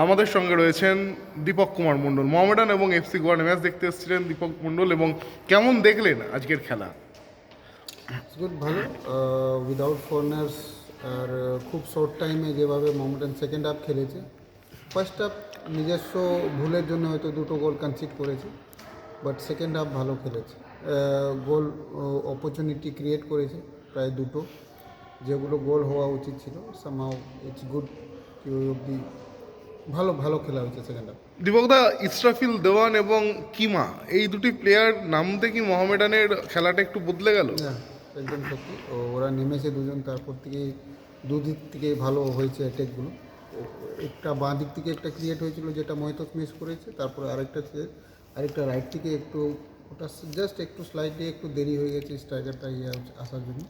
আমাদের সঙ্গে রয়েছেন দীপক কুমার মণ্ডল। মোহামেডান এবং এফসি গোয়ার ম্যাচ দেখতে এসেছিলেন দীপক মণ্ডল এবং কেমন দেখলেন আজকের খেলা? গুড ভালো। উইদাউট ফরেনার্স আর খুব শর্ট টাইমে যেভাবে মোহামেডান সেকেন্ড হাফ খেলেছে। ফার্স্ট হাফ নিজস্ব ভুলের জন্য হয়তো দুটো গোল কনসিড করেছে বাট সেকেন্ড হাফ ভালো খেলেছে। গোল অপরচুনিটি ক্রিয়েট করেছে প্রায় দুটো। যেগুলো গোল হওয়া উচিত ছিল সামহাও ইটস গুড কি ওই অবধি ভালো ভালো খেলা হয়েছে সেকেন্ড হাফ দীপকদা ইসরাফিল দেওয়ান এবং কিমা এই দুটি প্লেয়ার নামতে কি মোহামেডানের খেলাটা একটু বদলে গেল? হ্যাঁ একদম সত্যি। ওরা নেমেছে দুজন তারপর থেকে দুদিক থেকে ভালো হয়েছে অ্যাটেকগুলো একটা বাঁ দিক থেকে একটা ক্রিয়েট হয়েছিল যেটা মহিতক মিস করেছে তারপরে আরেকটা আরেকটা রাইট থেকে একটু ওটা জাস্ট একটু স্লাইডলি একটু দেরি হয়ে গেছে স্ট্রাইকারটা ইয়ে আসার জন্য।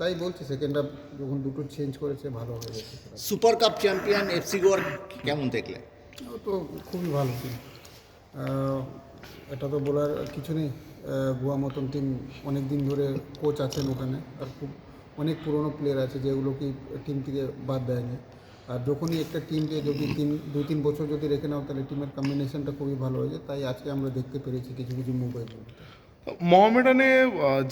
তাই বলছি সেকেন্ড হাফ যখন দুটো চেঞ্জ করেছে ভালো হয়ে গেছে সুপার কাপ চ্যাম্পিয়ন এফসি গোয়ার কেমন দেখলে? ও তো খুবই ভালো টিম এটা তো বলার কিছু নেই। গোয়া মতন টিম অনেক দিন ধরে কোচ আছেন ওখানে আর খুব অনেক পুরনো প্লেয়ার আছে যেগুলো কি টিম থেকে বাদ দেয়নি। আর যখনই একটা টিমকে যদি তিন দু তিন বছর যদি রেখে নাও তাহলে টিমের কম্বিনেশনটা খুবই ভালো হয়ে যায়। তাই আজকে আমরা দেখতে পেরেছি কিছু কিছু মুভের মোহামেডানে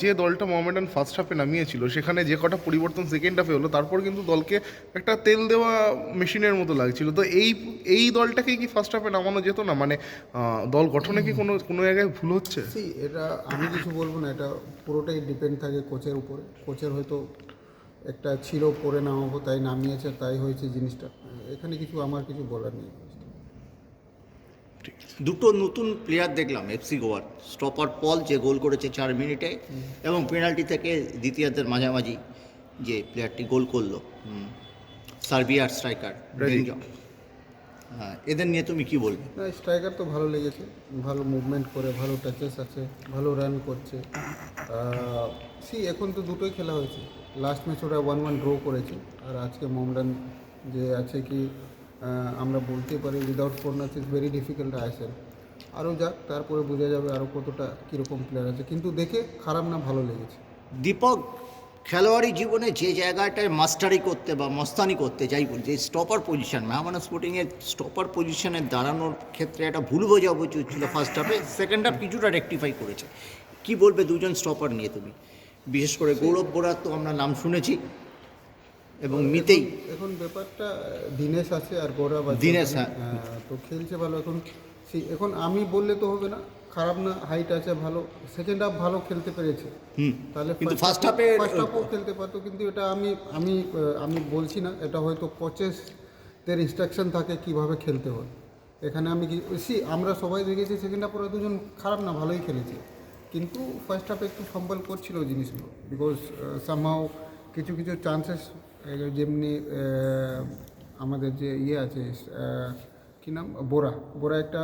যে দলটা মোহামেডান ফার্স্ট হাফে নামিয়েছিল, সেখানে যে কটা পরিবর্তন সেকেন্ড হাফে হলো, তারপর কিন্তু দলকে একটা তেল দেওয়া মেশিনের মতো লাগছিল। তো এই এই দলটাকে কি ফার্স্ট হাফে নামানো যেত না? মানে দল গঠনে কি কোনো কোনো জায়গায় ভুল হচ্ছে? এটা আমি কিছু বলব না, এটা পুরোটাই ডিপেন্ড থাকে কোচের উপরে। কোচের হয়তো একটা ছিল পরে নামাবো তাই নামিয়েছে, তাই হয়েছে জিনিসটা। এখানে কিছু আমার কিছু বলার নেই। দুটো নতুন প্লেয়ার দেখলাম এফসি গোয়ার। স্টপার পল যে গোল করেছে চার মিনিটে এবং পেনাল্টি থেকে দ্বিতীয়ার্ধের মাঝামাঝি যে প্লেয়ারটি গোল করল সার্বিয়ার স্ট্রাইকার হ্যাঁ এদের নিয়ে তুমি কি বলবে? না স্ট্রাইকার তো ভালো লেগেছে ভালো মুভমেন্ট করে ভালো টাচেস আছে ভালো রান করছে। সি এখন তো দুটোই খেলা হয়েছে। লাস্ট ম্যাচ ওরা ওয়ান ওয়ান ড্র করেছে আর আজকে মোমরান যে আছে কি আমরা বলতে পারি উইদাউট ফোরনাস ইজ ভেরি ডিফিকাল্ট আইসেল আরও যাক, তারপরে বোঝা যাবে আরও কতটা কীরকম প্লেয়ার আছে। কিন্তু দেখে খারাপ না, ভালো লেগেছে। দীপক, খেলোয়াড়ি জীবনে যে জায়গাটায় মাস্টারি করতে বা মস্তানি করতে যাই বলি, যে স্টপার পজিশন মেহমানা স্পোর্টিংয়ের স্টপার পজিশনে দাঁড়ানোর ক্ষেত্রে একটা ভুল বোঝাবুঝি ছিল ফার্স্ট হাফে সেকেন্ড হাফ কিছুটা রেকটিফাই করেছে। কি বলবে দুজন স্টপার নিয়ে তুমি? বিশেষ করে গৌরব বোরার তো আমরা নাম শুনেছি। এবং মিতেই। এখন ব্যাপারটা দীনেশ আছে আর গৌরব আছে। দীনেশ। হ্যাঁ। হ্যাঁ, তো খেলছে ভালো। এখন সেই এখন আমি বললে তো হবে না খারাপ না হাইট আছে ভালো সেকেন্ড হাফ ভালো খেলতে পেরেছে। তাহলে কিন্তু half এ- ফার্স্ট হাফও খেলতে পারতো কিন্তু এটা আমি আমি আমি বলছি না এটা হয়তো কোচেসদের ইনস্ট্রাকশন থাকে কীভাবে খেলতে হয়। এখানে আমি কি সি আমরা সবাই দেখেছি সেকেন্ড হাফ ওরা দুজন খারাপ না ভালোই খেলেছে। কিন্তু ফার্স্ট হাফে একটু সম্বল করছিল জিনিসগুলো বিকজ সামহাও কিছু কিছু চান্সেস যেমনি আমাদের যে ইয়ে আছে কি নাম? বোরা। বোরা একটা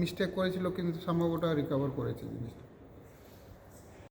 মিস্টেক করেছিল, কিন্তু সম্ভব ওটা রিকভার করেছে জিনিসটা।